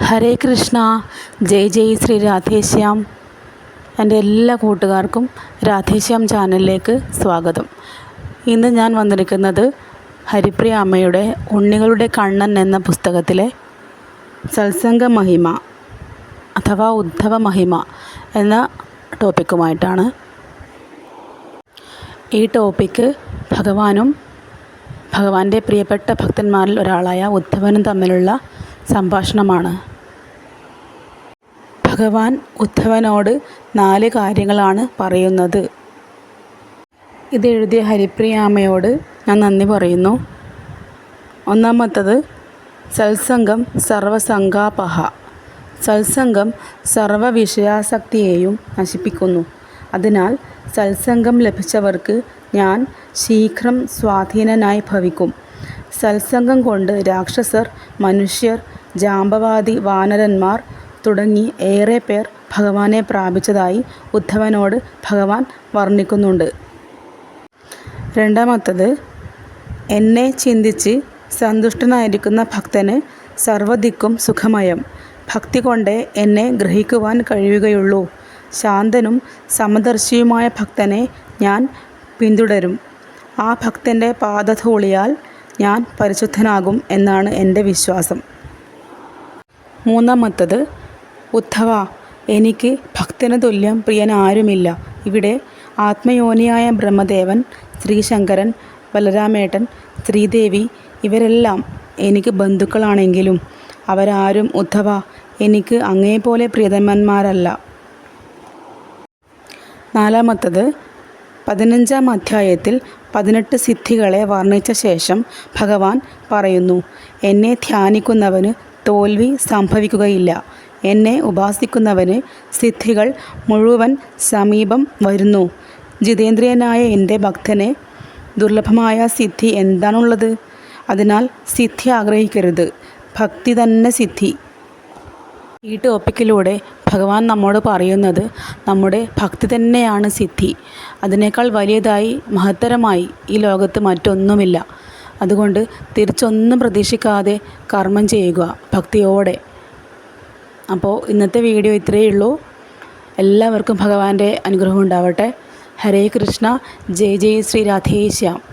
ഹരേ കൃഷ്ണ. ജയ് ജയ് ശ്രീ രാധേശ്യാം. എന്റെ എല്ലാ കൂട്ടുകാർക്കും രാധേശ്യാം ചാനലിലേക്ക് സ്വാഗതം. ഇന്ന് ഞാൻ വന്നിരിക്കുന്നത് ഹരിപ്രിയ അമ്മയുടെ ഉണ്ണികളുടെ കണ്ണൻ എന്ന പുസ്തകത്തിലെ സത്സംഗ മഹിമ അഥവാ ഉദ്ധവ മഹിമ എന്ന ടോപ്പിക്കുമായിട്ടാണ്. ഈ ടോപ്പിക്ക് ഭഗവാനും ഭഗവാന്റെ പ്രിയപ്പെട്ട ഭക്തന്മാരിൽ ഒരാളായ ഉദ്ധവനും തമ്മിലുള്ള സംഭാഷണമാണ്. ഭഗവാൻ ഉദ്ധവനോട് നാല് കാര്യങ്ങളാണ് പറയുന്നത്. ഇതെഴുതിയ ഹരിപ്രിയാമ്മയോട് ഞാൻ നന്ദി പറയുന്നു. ഒന്നാമത്തത് സത്സംഗം സർവസംഗാപഹ. സത്സംഗം സർവവിഷയാസക്തിയെയും നശിപ്പിക്കുന്നു. അതിനാൽ സത്സംഗം ലഭിച്ചവർക്ക് ഞാൻ ശീഘ്രം സ്വാധീനനായി ഭവിക്കും. സത്സംഗം കൊണ്ട് രാക്ഷസർ മനുഷ്യർ ജാമ്പവാദി വാനരന്മാർ തുടങ്ങി ഏറെ പേർ ഭഗവാനെ പ്രാപിച്ചതായി ഉദ്ധവനോട് ഭഗവാൻ വർണിക്കുന്നുണ്ട്. രണ്ടാമത്തത് എന്നെ ചിന്തിച്ച് സന്തുഷ്ടനായിരിക്കുന്ന ഭക്തന് സർവദിക്കും സുഖമയം. ഭക്തി കൊണ്ടേ എന്നെ ഗ്രഹിക്കുവാൻ കഴിയുകയുള്ളൂ. ശാന്തനും സമദർശിയുമായ ഭക്തനെ ഞാൻ പിന്തുടരും. ആ ഭക്തന്റെ പാദധൂളിയാൽ ഞാൻ പരിശുദ്ധനാകും എന്നാണ് എന്റെ വിശ്വാസം. മൂന്നാമത്തത് ഉദ്ധവ എനിക്ക് ഭക്തന് തുല്യം പ്രിയൻ ആരുമില്ല ഇവിടെ ആത്മയോനിയായ ബ്രഹ്മദേവൻ ശ്രീശങ്കരൻ ബലരാമേട്ടൻ ശ്രീദേവി ഇവരെല്ലാം എനിക്ക് ബന്ധുക്കളാണെങ്കിലും അവരാരും ഉദ്ധവ എനിക്ക് അങ്ങേപോലെ പ്രിയതമന്മാരല്ല. നാലാമത്തത് പതിനഞ്ചാം അധ്യായത്തിൽ പതിനെട്ട് സിദ്ധികളെ വർണിച്ച ശേഷം ഭഗവാൻ പറയുന്നു എന്നെ ധ്യാനിക്കുന്നവന് തോൽവി സംഭവിക്കുകയില്ല. എന്നെ ഉപാസിക്കുന്നവന് സിദ്ധികൾ മുഴുവൻ സമീപം വരുന്നു. ജിതേന്ദ്രിയനായ എന്റെ ഭക്തനെ ദുർലഭമായ സിദ്ധി എന്താണുള്ളത്? അതിനാൽ സിദ്ധി ആഗ്രഹിക്കരുത്. ഭക്തി തന്നെ സിദ്ധി. ഈ ടോപ്പിക്കിലൂടെ ഭഗവാൻ നമ്മോട് പറയുന്നത് നമ്മുടെ ഭക്തി തന്നെയാണ് സിദ്ധി. അതിനേക്കാൾ വലിയതായി മഹത്തരമായി ഈ ലോകത്ത് മറ്റൊന്നുമില്ല. അതുകൊണ്ട് തിരിച്ചൊന്നും പ്രതീക്ഷിക്കാതെ കർമ്മം ചെയ്യുക ഭക്തിയോടെ. അപ്പോൾ ഇന്നത്തെ വീഡിയോ ഇത്രയേ ഉള്ളൂ. എല്ലാവർക്കും ഭഗവാന്റെ അനുഗ്രഹം ഉണ്ടാവട്ടെ. ഹരേ കൃഷ്ണ. ജയ് ജയ് ശ്രീ രാധേശ്യാം